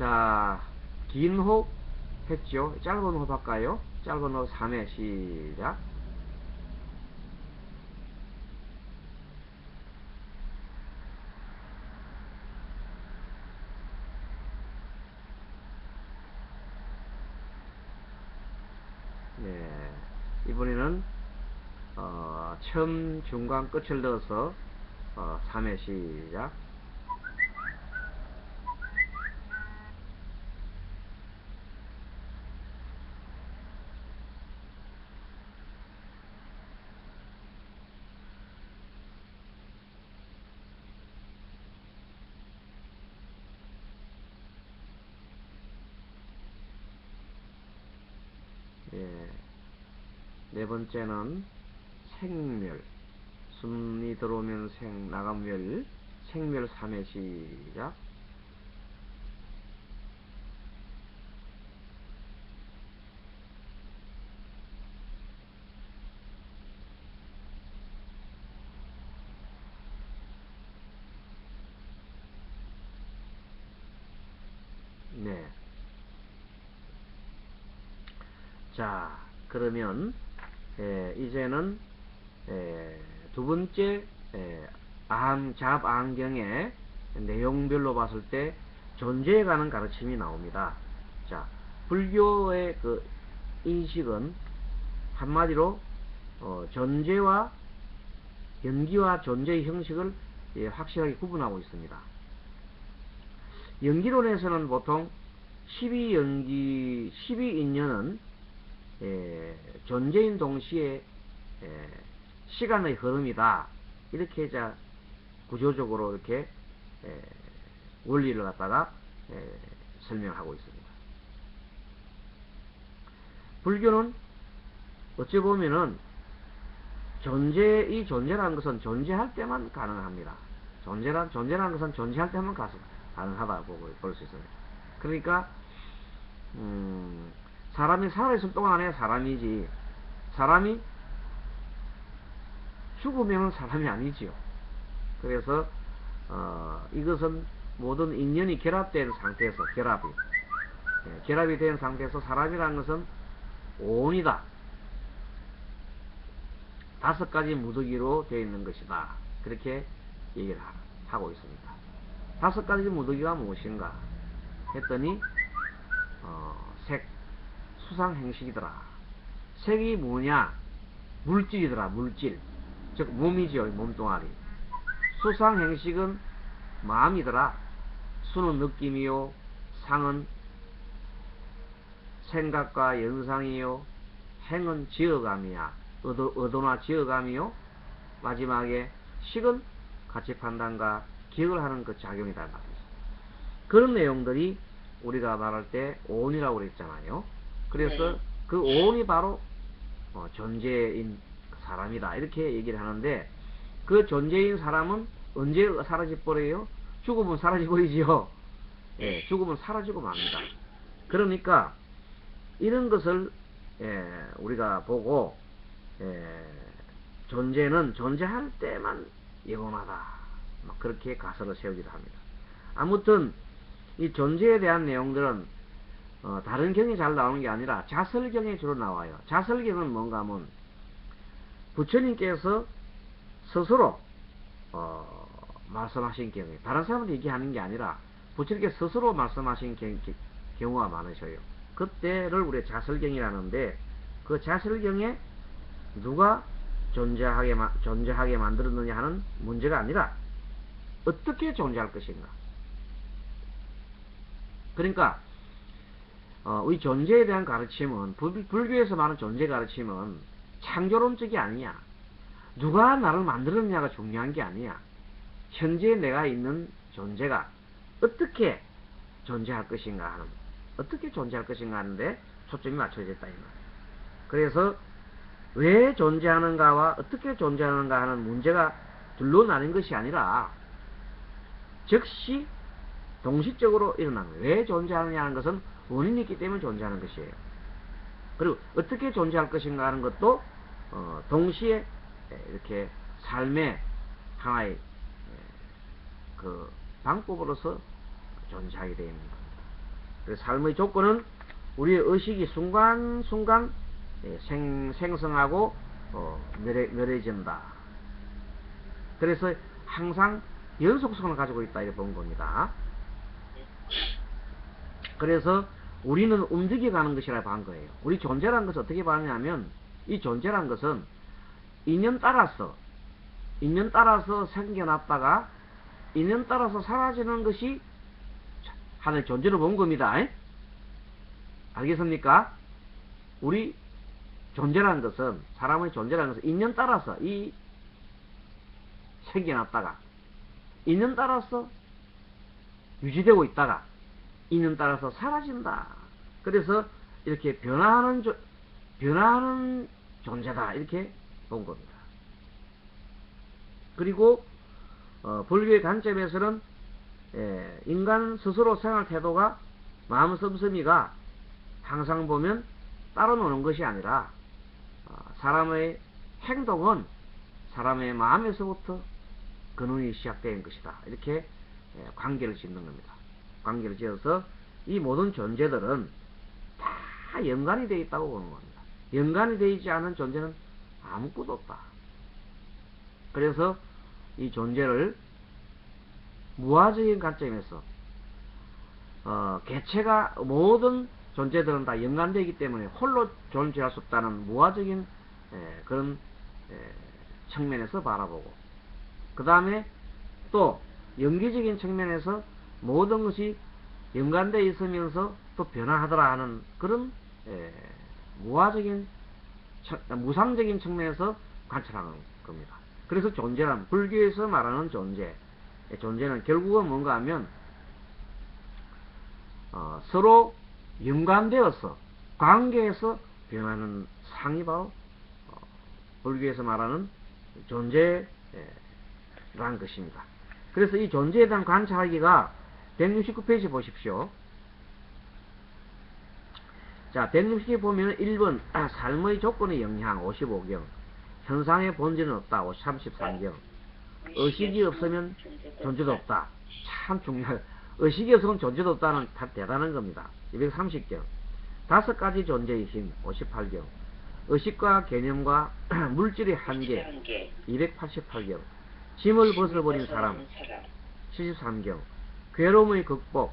자, 긴 호흡 했죠. 짧은 호흡 할까요? 짧은 호흡 3회 시작. 네. 이번에는 어, 처음, 중간, 끝을 넣어서 어, 3회 시작. 예. 네 번째는 생멸. 숨이 들어오면 생, 나가면 멸. 생멸 3회 시작. 네. 자, 그러면 에, 이제는 에, 두 번째 에, 안, 잡 안경의 내용별로 봤을 때 존재에 관한 가르침이 나옵니다. 자, 불교의 그 인식은 한마디로 어, 존재와 연기와 존재의 형식을 예, 확실하게 구분하고 있습니다. 연기론에서는 보통 12연기, 12인연은 예, 존재인 동시에 예, 시간의 흐름이다. 이렇게 자 구조적으로 이렇게 예, 원리를 갖다가 예, 설명하고 있습니다. 불교는 어찌 보면은 존재 이 존재라는 것은 존재할 때만 가능합니다. 존재란 존재라는 것은 존재할 때만 가서 가능하다고 볼 수 있습니다. 그러니까 음, 사람이 살아있을 동안에 사람이지 사람이 죽으면 사람이 아니지요. 그래서 어, 이것은 모든 인연이 결합된 상태에서 결합이 예, 결합이 된 상태에서 사람이라는 것은 온이다. 다섯 가지 무더기로 되어 있는 것이다. 그렇게 얘기를 하고 있습니다. 다섯 가지 무더기가 무엇인가 했더니 어, 색, 수상 행식이더라. 색이 뭐냐? 물질이더라. 물질. 즉 몸이죠. 몸뚱아리. 수상 행식은 마음이더라. 수는 느낌이요. 상은 생각과 연상이요. 행은 지어감이야. 의도, 의도나 지어감이요. 마지막에 식은 가치 판단과 기억을 하는 그 작용이다. 그런 내용들이 우리가 말할 때 오온이라고 그랬잖아요. 그래서 네. 그 오온이 바로 어, 존재인 사람이다. 이렇게 얘기를 하는데 그 존재인 사람은 언제 사라져버려요? 죽으면 사라져버리지요. 예, 죽으면 사라지고 맙니다. 그러니까 이런 것을 예, 우리가 보고 예, 존재는 존재할 때만 영원하다. 막 그렇게 가설을 세우기도 합니다. 아무튼 이 존재에 대한 내용들은 어, 다른 경이 잘 나오는 게 아니라 자설경에 주로 나와요. 자설경은 뭔가 하면 부처님께서 스스로 어, 말씀하신 경우에 다른 사람한테 얘기하는 게 아니라 부처님께서 스스로 말씀하신 경, 경우 가 많으셔요. 그때를 우리 자설경이라는데 그 자설경에 누가 존재하게, 존재하게 만들었느냐 하는 문제가 아니라 어떻게 존재할 것인가. 그러니까 어, 우리 존재에 대한 가르침은 불, 불교에서 말하는 존재 가르침은 창조론적이 아니야. 누가 나를 만들었냐가 중요한 게 아니야. 현재 내가 있는 존재가 어떻게 존재할 것인가 하는 어떻게 존재할 것인가 하는데 초점이 맞춰져 있다 이 말. 그래서 왜 존재하는가와 어떻게 존재하는가 하는 문제가 둘로 나뉜 것이 아니라 즉시 동시적으로 일어나는 거예요. 왜 존재하느냐 하는 것은 원인이 있기 때문에 존재하는 것이에요. 그리고 어떻게 존재할 것인가 하는 것도 어, 동시에 이렇게 삶의 하나의 그 방법으로서 존재하게 겁니다. 그래서 삶의 조건은 우리의 의식이 순간순간 예, 생, 생성하고 어, 멸해, 멸해진다. 그래서 항상 연속성을 가지고 있다 이렇게 본 겁니다. 그래서 우리는 움직여가는 것이라 본 거예요. 우리 존재라는 것을 어떻게 봤냐면 이 존재라는 것은 인연 따라서 인연 따라서 생겨났다가 인연 따라서 사라지는 것이 하나의 존재로 본 겁니다. 알겠습니까? 우리 존재라는 것은 사람의 존재라는 것은 인연 따라서 이 생겨났다가 인연 따라서 유지되고 있다가 인연 따라서 사라진다. 그래서 이렇게 변화하는 조, 변화하는 존재다 이렇게 본 겁니다. 그리고 어, 불교의 관점에서는 예, 인간 스스로 생활 태도가 마음 씀씀이가 항상 보면 따로 노는 것이 아니라 어, 사람의 행동은 사람의 마음에서부터 근원이 시작된 것이다. 이렇게 예, 관계를 짓는 겁니다. 관계를 지어서 이 모든 존재들은 다 연관이 되어 있다고 보는 겁니다. 연관이 되어 있지 않은 존재는 아무것도 없다. 그래서 이 존재를 무화적인 관점에서 어, 개체가 모든 존재들은 다 연관되기 때문에 홀로 존재할 수 없다는 무화적인 에, 그런 에, 측면에서 바라보고 그 다음에 또 연기적인 측면에서 모든 것이 연관되어 있으면서 또 변화하더라 하는 그런 에, 무화적인 무상적인 측면에서 관찰하는 겁니다. 그래서 존재란 불교에서 말하는 존재 존재는 결국은 뭔가 하면 어, 서로 연관되어서 관계에서 변하는 상이 바로 어, 불교에서 말하는 존재란 것입니다. 그래서 이 존재에 대한 관찰하기가 169페이지 보십시오. 자, 160개 보면 1번 아, 삶의 조건의 영향 55경 현상의 본질은 없다 33경 의식이 없으면 존재도 없다. 참 중요해요. 의식이 없으면 존재도 없다는 다 대단한 겁니다. 230경. 다섯 가지 존재의 힘, 58경. 의식과 개념과 물질의 한계, 288경. 짐을 벗어버린 사람, 73경. 괴로움의 극복,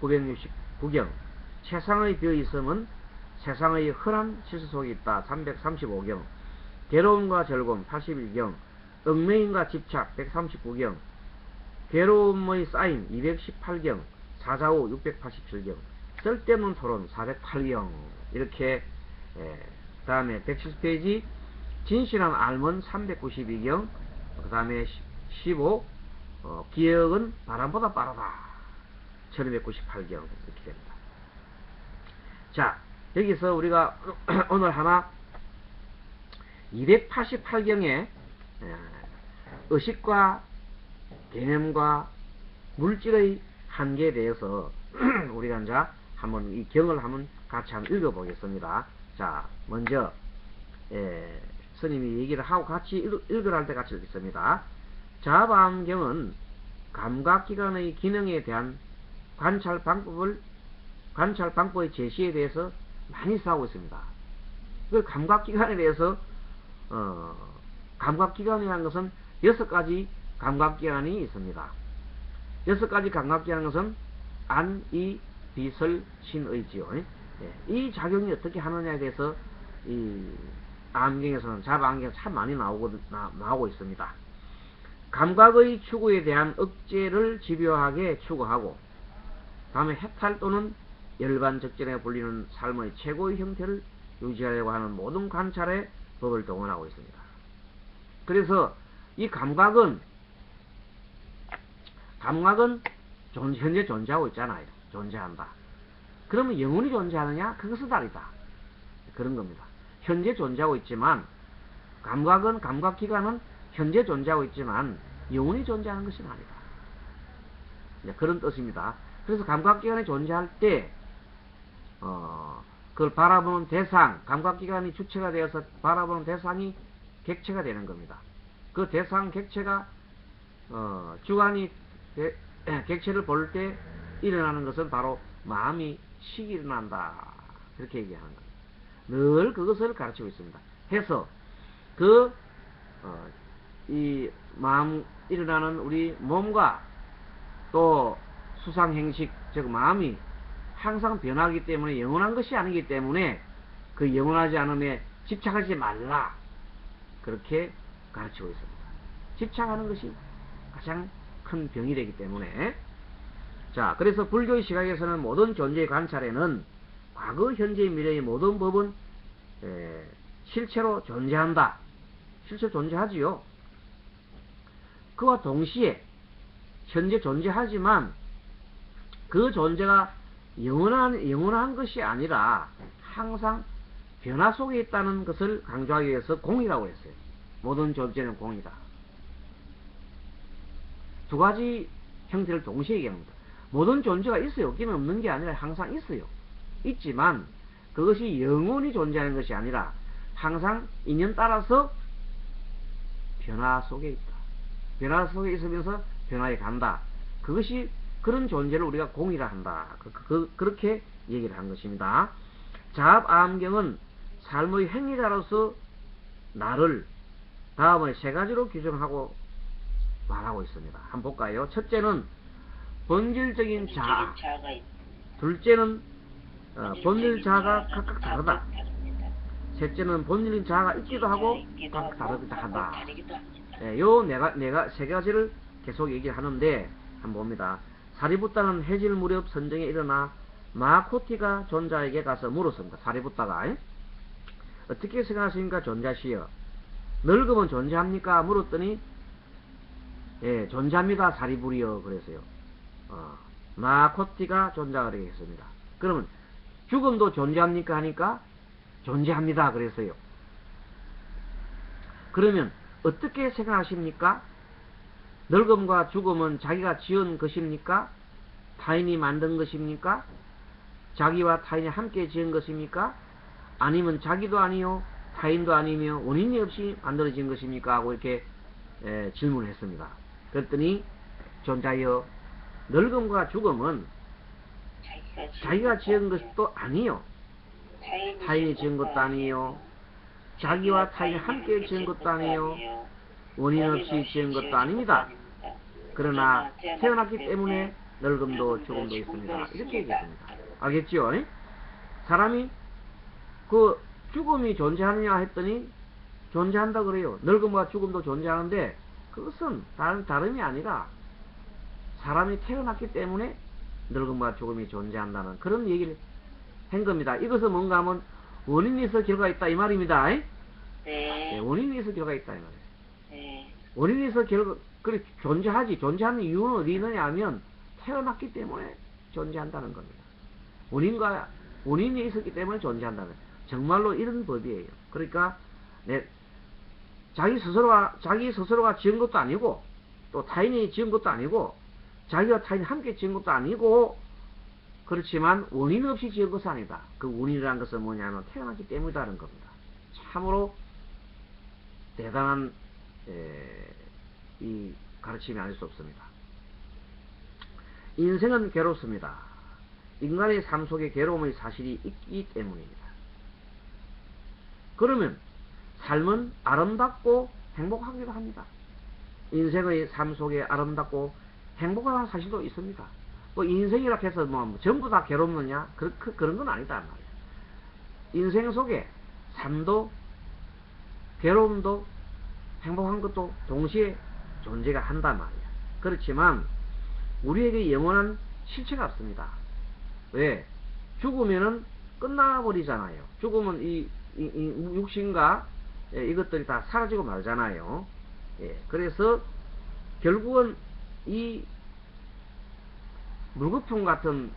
969경. 세상의 비어있음은 세상의 흔한 실수 속에 있다, 335경. 괴로움과 즐거움, 81경. 얽매임과 집착 139경, 괴로움의 쌓임 218경, 사자후 687경, 쓸데없는 토론 408경 이렇게 예, 다음에 170페이지 진실한 알문 392경 그 다음에 15 어, 기억은 바람보다 빠르다 1298경 이렇게 됩니다. 자 여기서 우리가 오늘 하나 288경에 예, 의식과 개념과 물질의 한계에 대해서 우리가 이제 한번 이 경을 한번 같이 한번 읽어보겠습니다. 자, 먼저 예, 스님이 얘기를 하고 같이 읽, 으라 할 때 같이 읽겠습니다. 자반경은 감각기관의 기능에 대한 관찰 방법을 관찰 방법의 제시에 대해서 많이 싸우고 있습니다. 그 감각기관에 대해서 어, 감각기관이라는 것은 여섯 가지 감각기관이 있습니다. 여섯 가지 감각기관은 것은 안, 이, 비설, 신의지요. 예. 이 작용이 어떻게 하느냐에 대해서 이 안경에서는 자반경 참 많이 나오고, 나, 나오고 있습니다. 감각의 추구에 대한 억제를 집요하게 추구하고 다음에 해탈 또는 열반적전에 불리는 삶의 최고의 형태를 유지하려고 하는 모든 관찰의 법을 동원하고 있습니다. 그래서 이 감각은 감각은 존, 현재 존재하고 있잖아요. 존재한다. 그러면 영원히 존재하느냐? 그것은 다르다. 그런 겁니다. 현재 존재하고 있지만 감각은 감각기관은 현재 존재하고 있지만 영원히 존재하는 것이 아니다. 네, 그런 뜻입니다. 그래서 감각기관이 존재할 때 어, 그걸 바라보는 대상, 감각기관이 주체가 되어서 바라보는 대상이 객체가 되는 겁니다. 그 대상 객체가 어, 주관이 객체를 볼 때 일어나는 것은 바로 마음이 식이 일어난다. 그렇게 얘기하는 거예요. 늘 그것을 가르치고 있습니다. 해서 그, 어, 이 마음 일어나는 우리 몸과 또 수상 행식, 즉 마음이 항상 변하기 때문에 영원한 것이 아니기 때문에 그 영원하지 않음에 집착하지 말라. 그렇게 가르치고 있습니다. 집착하는 것이 가장 큰 병이 되기 때문에 자 그래서 불교의 시각에서는 모든 존재의 관찰에는 과거, 현재, 미래의 모든 법은 에, 실체로 존재한다. 실제 존재하지요. 그와 동시에 현재 존재하지만 그 존재가 영원한 영원한 것이 아니라 항상 변화 속에 있다는 것을 강조하기 위해서 공이라고 했어요. 모든 존재는 공이다. 두 가지 형태를 동시에 얘기합니다. 모든 존재가 있어요. 없기는 없는 게 아니라 항상 있어요. 있지만 그것이 영원히 존재하는 것이 아니라 항상 인연 따라서 변화 속에 있다. 변화 속에 있으면서 변화에 간다. 그것이 그런 존재를 우리가 공이라 한다. 그, 그, 그 렇게 얘기를 한 것입니다. 자압암경은 삶의 행위자로서 나를 다음에 세 가지로 규정하고 말하고 있습니다. 한번 볼까요? 첫째는 본질적인 자아, 둘째는 어, 본질 자아가 각각 다르다. 셋째는 본질인 자아가 있기도 하고 각각 한다. 다르기도 합니다. 예, 요 내가 내가 세 가지를 계속 얘기를 하는데 한번 봅니다. 사리부따는 해질 무렵 선정에 일어나 마코티가 존자에게 가서 물었습니다. 사리부따가 어떻게 생각하십니까 존자시여? 늙으면 존재합니까? 물었더니 예, 존재합니다. 사리부리여 그래서요. 어, 마코티가 존자가 되겠습니다. 그러면 죽음도 존재합니까? 하니까 존재합니다. 그래서요. 그러면 어떻게 생각하십니까? 늙음과 죽음은 자기가 지은 것입니까? 타인이 만든 것입니까? 자기와 타인이 함께 지은 것입니까? 아니면 자기도 아니요, 타인도 아니며 원인이 없이 만들어진 것입니까? 하고 이렇게 에, 질문을 했습니다. 그랬더니 존자여 늙음과 죽음은 자기가 지은, 것도 아니요, 타인이 지은 것도 아니요, 자기와 타인이 함께 지은 것도 아니요, 원인 없이 지은 것도 아닙니다. 그러나 태어났기 때문에 늙음도 죽음도 있습니다. 이렇게 얘기했습니다. 알겠죠? 사람이 그 죽음이 존재하느냐 했더니 존재한다 그래요. 늙음과 죽음도 존재하는데 그것은 다른 다름이 아니라 사람이 태어났기 때문에 늙음과 죽음이 존재한다는 그런 얘기를 한 겁니다. 이것은 뭔가 하면 원인이 있어 결과가 있다 이 말입니다. 네, 네. 원인이 있어 결과가 있다 이 말이에요. 네. 원인이 있어 결과 그래 존재하지 존재하는 이유는 어디 있느냐 하면 태어났기 때문에 존재한다는 겁니다. 원인과 원인이 있었기 때문에 존재한다는 정말로 이런 법이에요. 그러니까 내 자기 스스로가 자기 스스로가 지은 것도 아니고 또 타인이 지은 것도 아니고 자기와 타인이 함께 지은 것도 아니고 그렇지만 원인 없이 지은 것은 아니다. 그 원인이라는 것은 뭐냐면 태어났기 때문이다는 겁니다. 참으로 대단한 에, 이 가르침이 아닐 수 없습니다. 인생은 괴롭습니다. 인간의 삶 속에 괴로움의 사실이 있기 때문입니다. 그러면 삶은 아름답고 행복하기도 합니다. 인생의 삶 속에 아름답고 행복한 사실도 있습니다. 뭐 인생이라 해서 뭐 전부 다 괴롭느냐? 그, 그, 그런 건 아니다 말이에요. 인생 속에 삶도 괴로움도 행복한 것도 동시에 존재가 한단 말이야. 그렇지만 우리에게 영원한 실체가 없습니다. 왜? 죽으면은 끝나버리잖아요. 죽으면 이, 이, 이 육신과 예, 이것들이 다 사라지고 말잖아요. 예, 그래서 결국은 이 물거품 같은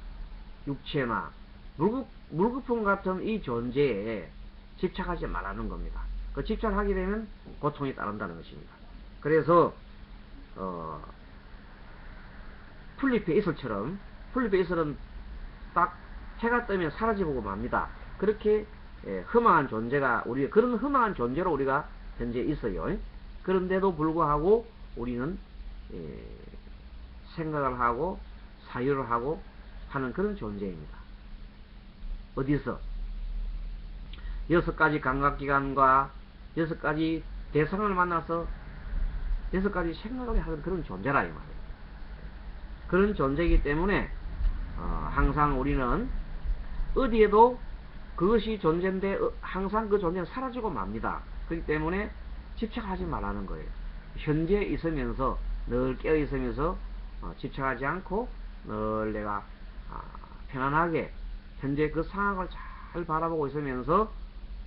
육체나 물거, 물거품 같은 이 존재에 집착하지 말라는 겁니다. 그 집착하게 되면 고통이 따른다는 것입니다. 그래서 어, 풀잎의 이슬처럼 풀잎의 이슬은 딱 해가 뜨면 사라지고 맙니다. 그렇게 예, 허망한 존재가 우리 그런 허망한 존재로 우리가 현재 있어요. 그런데도 불구하고 우리는 예, 생각을 하고 사유를 하고 하는 그런 존재입니다. 어디서? 여섯 가지 감각기관과 여섯 가지 대상을 만나서 여섯 가지 생각을 하는 그런 존재라 이 말이에요. 그런 존재이기 때문에 어, 항상 우리는 어디에도 그것이 존재인데 어, 항상 그 존재는 사라지고 맙니다. 그렇기 때문에 집착하지 말라는 거예요. 현재 있으면서 늘 깨어 있으면서 어, 집착하지 않고 늘 내가 아, 편안하게 현재 그 상황을 잘 바라보고 있으면서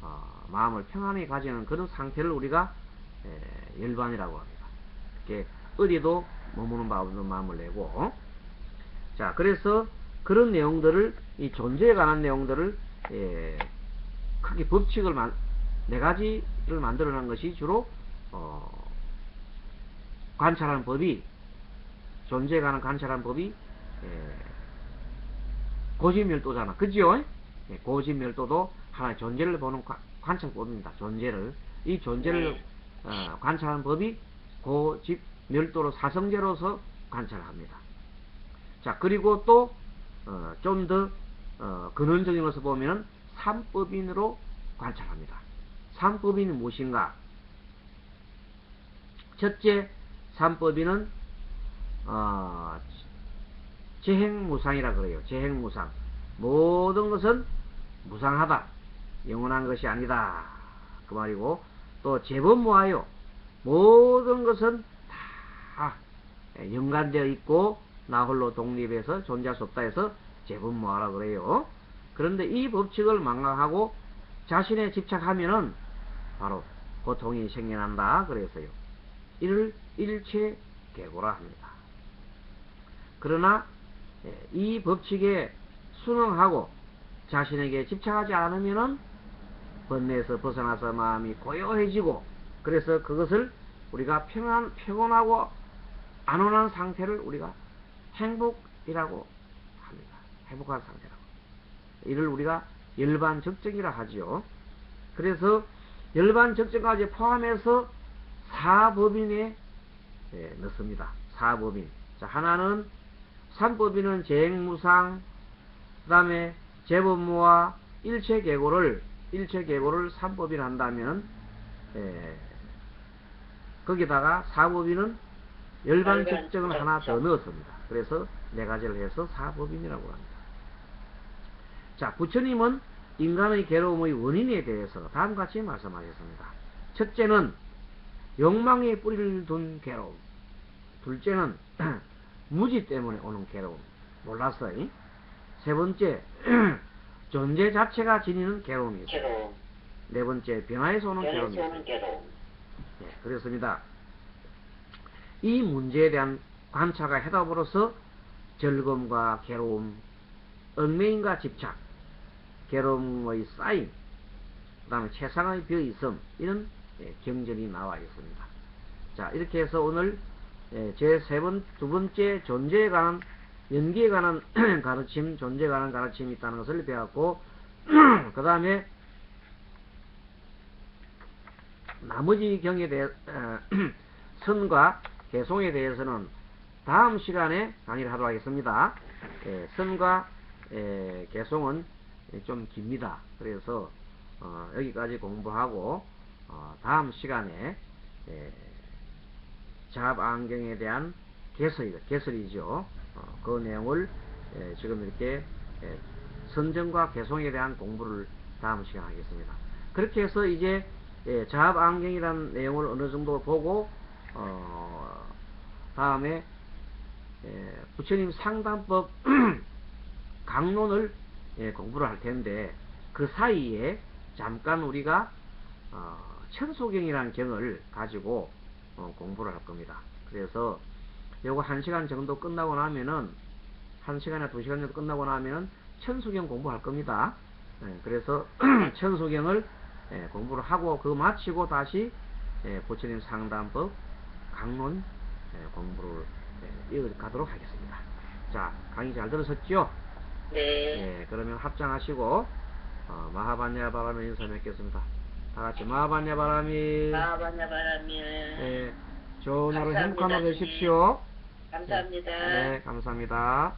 어, 마음을 평안히 가지는 그런 상태를 우리가 에, 열반이라고 합니다. 이렇게 어디도 머무는 바 없는 마음을 내고 자 그래서 그런 내용들을 이 존재에 관한 내용들을 예, 크게 법칙을 만, 네 가지를 만들어낸 것이 주로 어, 관찰하는 법이 존재에 관한 관찰하는 법이 예, 고지멸도잖아 그죠? 예, 고지멸도도 하나의 존재를 보는 관- 관찰법입니다 존재를 이 존재를 네. 어, 관찰하는 법이 고집멸도로 사성제로서 관찰합니다 자 그리고 또 어, 좀더 어, 근원적인 것을 보면 삼법인으로 관찰합니다. 삼법인은 무엇인가? 첫째 삼법인은 어, 재행무상이라 그래요. 재행무상. 모든 것은 무상하다. 영원한 것이 아니다. 그 말이고 또 재범무하요. 모든 것은 다 연관되어 있고 나 홀로 독립해서 존재할 수 없다 해서 재범무하라 그래요. 그런데 이 법칙을 망각하고 자신에 집착하면은 바로 고통이 생겨난다 그래서요. 이를 일체 계고라 합니다. 그러나 예, 이 법칙에 순응하고 자신에게 집착하지 않으면은 번뇌에서 벗어나서 마음이 고요해지고 그래서 그것을 우리가 평안 평온하고 안온한 상태를 우리가 행복이라고 합니다. 행복한 상태라고. 이를 우리가 열반 적정이라 하지요. 그래서 열반 적정까지 포함해서 사법인에 예, 넣습니다. 사법인. 자, 하나는 삼법인은 재행무상, 그 다음에 재법무와 일체계고를, 일체계고를 삼법인 한다면, 예, 거기다가 사법인은 열반 열반 적정을 하나 더. 넣었습니다. 그래서 네 가지를 해서 사법인이라고 합니다. 자, 부처님은 인간의 괴로움의 원인에 대해서 다음과 같이 말씀하셨습니다. 첫째는 욕망의 뿌리를 둔 괴로움. 둘째는 무지 때문에 오는 괴로움. 몰랐어요. 세 번째, 존재 자체가 지니는 괴로움이 있어요. 괴로움. 네 번째, 변화에서 오는 괴로움이 있어요. 오는 괴로움. 네, 그렇습니다. 이 문제에 대한 관찰과 해답으로서 즐거움과 괴로움, 얽매임과 집착, 괴로움의 쌓임, 그 다음에 최상의 벼있음, 이런 예, 경전이 나와 있습니다. 자, 이렇게 해서 오늘 예, 제 세 번, 두 번째 존재에 관한, 연기에 관한 가르침, 존재에 관한 가르침이 있다는 것을 배웠고, 그 다음에 나머지 경에 대해 어, 선과 개송에 대해서는 다음 시간에 강의를 하도록 하겠습니다. 예, 선과 예, 개송은 좀 깁니다. 그래서 어, 여기까지 공부하고 어, 다음 시간에 예, 잡 안경에 대한 개설이, 개설이죠. 어, 그 내용을 예, 지금 이렇게 예, 선정과 개송에 대한 공부를 다음 시간 하겠습니다. 그렇게 해서 이제 예, 자합 안경이라는 내용을 어느 정도 보고 어, 다음에 예, 부처님 상담법 강론을 예, 공부를 할 텐데 그 사이에 잠깐 우리가 어, 천소경이라는 경을 가지고 어, 공부를 할 겁니다. 그래서 요거 한 시간 정도 끝나고 나면은 한 시간이나 두 시간 정도 끝나고 나면은 천소경 공부할 겁니다. 예, 그래서 천소경을 예, 공부를 하고 그 마치고 다시 예, 부처님 상담법 강론 예, 공부를 예, 이어가도록 하겠습니다. 자, 강의 잘 들으셨죠? 네. 예, 그러면 합장하시고 어, 마하반야 바람에 인사 맺겠습니다. 다 같이 마하반야 바람이 마하반야 바람이. 예, 좋은 하루 행복한 하루. 되십시오. 감사합니다. 네, 감사합니다.